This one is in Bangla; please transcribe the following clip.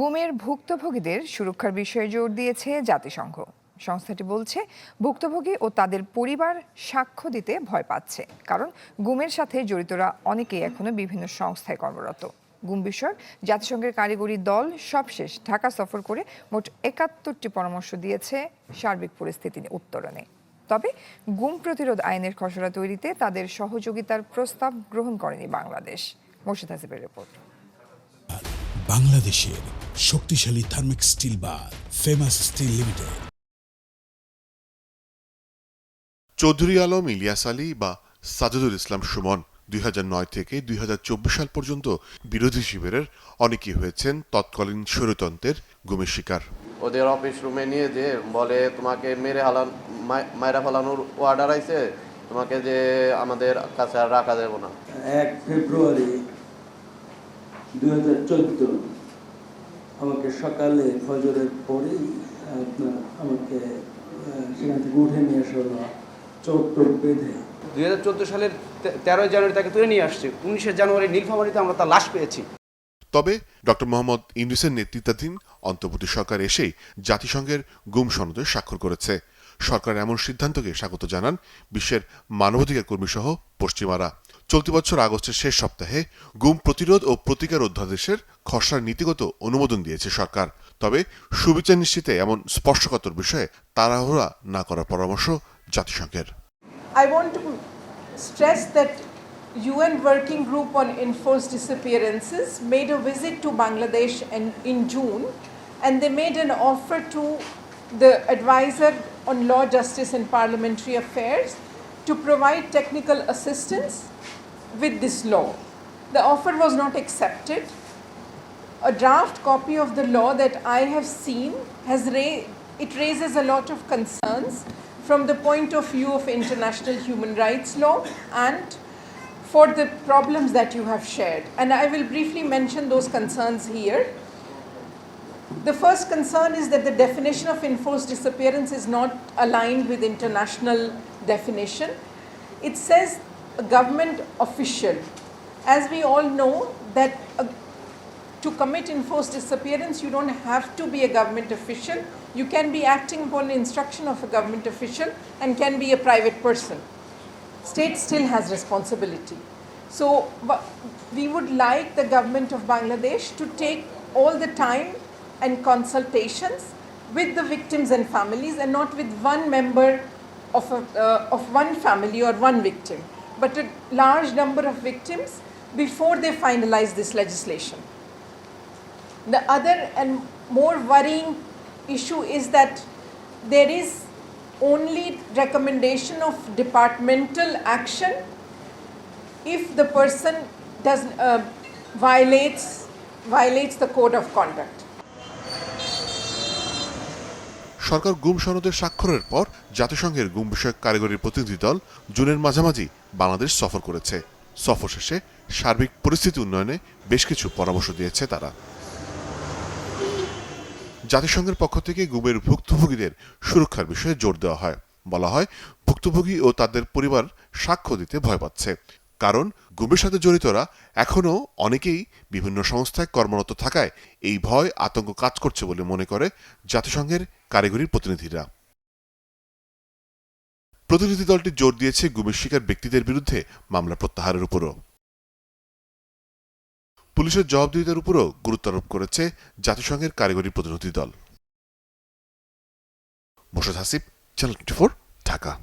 গুমের ভুক্তভোগীদের সুরক্ষার বিষয়ে জোর দিয়েছে জাতিসংঘ। সংস্থাটি বলছে, ভুক্তভোগী ও তাদের পরিবার সাক্ষ্য দিতে ভয় পাচ্ছে। কারণ গুমের সাথে জড়িতরা অনেকেই এখনও বিভিন্ন সংস্থায় কর্মরত। গুম বিষয়ক জাতিসংঘের কারিগরি দল সবশেষ ঢাকা সফর করে মোট একাত্তরটি পরামর্শ দিয়েছে সার্বিক পরিস্থিতি উত্তরণে। তবে গুম প্রতিরোধ আইনের খসড়া তৈরিতে তাদের সহযোগিতার প্রস্তাব গ্রহণ করেনি বাংলাদেশ। মোর্শেদ হাসিবের রিপোর্ট। বাংলাদেশের শক্তিশালী থার্মিক স্টিল বা famous steel limited Chowdhury Alam Ilyas Ali বা সাজেদুল ইসলাম সুমন দুই হাজার নয় থেকে দুই হাজার চব্বিশ সাল পর্যন্ত বিরোধী শিবিরের অনেকেই হয়েছেন তৎকালীন স্বৈরতন্ত্রের গুমের শিকার। ওদের অফিস রুমে নিয়ে যে বলে তোমাকে মেরে হালান মাইরা ফেলানোর অর্ডার আইছে তোমাকে যে আমাদের কাছে আর রাখা যাবে না। এক ফেব্রুয়ারি দুই হাজার চোদ্দ আমাকে সকালে ফজরের পরেই আপনার আমাকে সেখান থেকে উঠে নিয়ে আসা হলো চোখ টোপ বেঁধে দুই হাজার চোদ্দ সালের তেরোই জানুয়ারি তাকে তুলে নিয়ে আসছে। উনিশে জানুয়ারি নীলফামারীতে আমরা তার লাশ পেয়েছি। তবে ডক্টর মোহাম্মদ ইউনুসের নেতৃত্বাধীন অন্তর্বর্তী সরকার এসেই জাতিসংঘের গুম সনদে স্বাক্ষর করেছে। সরকার এমন সিদ্ধান্তকে স্বাগত জানান বিশ্বের মানবাধিকার কর্মী সহ পশ্চিমারা। চলতি বছর আগস্টের শেষ সপ্তাহে গুম প্রতিরোধ ও প্রতিকার অধ্যাদেশের খসড়ার নীতিগত অনুমোদন দিয়েছে সরকার তবে সুবিচার নিশ্চিতে এমন স্পর্শকাতর বিষয়ে তাড়াহুড়া না করার পরামর্শ জাতিসংঘের I want to stress that UN Working Group on Enforced Disappearances made a visit to Bangladesh in, in June and they made an offer to the advisor on law, justice and parliamentary affairs to provide technical assistance with this law. The offer was not accepted. A draft copy of the law that I have seen has ra- it raises a lot of concerns from the point of view of international human rights law and for the problems that you have shared. And I will briefly mention those concerns here. The first concern is that the definition of enforced disappearance is not aligned with international definition. It says a government official. As we all know that a to commit enforced disappearance, you don't have to be a government official. You can be acting upon instruction of a government official and can be a private person. State still has responsibility. So we would like the government of Bangladesh to take all the time and consultations with the victims and families and not with one member of, a, uh, of one family or one victim, but a large number of victims before they finalize this legislation. The other and more worrying issue is that there is only recommendation of departmental action if the person does uh, violates violates the code of conduct. সরকার গুম সনদে স্বাক্ষরের পর জাতিসংঘের গুম বিষয়ক কারিগরি প্রতিনিধি দল জুনের মাঝামাঝি বাংলাদেশ সফর করেছে। সফর শেষে সার্বিক পরিস্থিতি উন্নয়নে বেশ কিছু পরামর্শ দিয়েছে তারা। জাতিসংঘের পক্ষ থেকে গুমের ভুক্তভোগীদের সুরক্ষার বিষয়ে জোর দেওয়া হয়। বলা হয়, ভুক্তভোগী ও তাদের পরিবার সাক্ষ্য দিতে ভয় পাচ্ছে। কারণ, গুমের সাথে জড়িতরা এখনও অনেকেই বিভিন্ন সংস্থায় কর্মরত থাকায় এই ভয় আতঙ্ক কাজ করছে বলে মনে করে জাতিসংঘের কারিগরি প্রতিনিধিরা। প্রতিনিধি দলটি জোর দিয়েছে গুমের শিকার ব্যক্তিদের বিরুদ্ধে মামলা প্রত্যাহারের উপরও। পুলিশের জবাবদিহিতার উপরও গুরুত্ব আরোপ করেছে জাতিসংঘের কারিগরি প্রতিনিধি দল। Morshed Hasib channel twenty Dhaka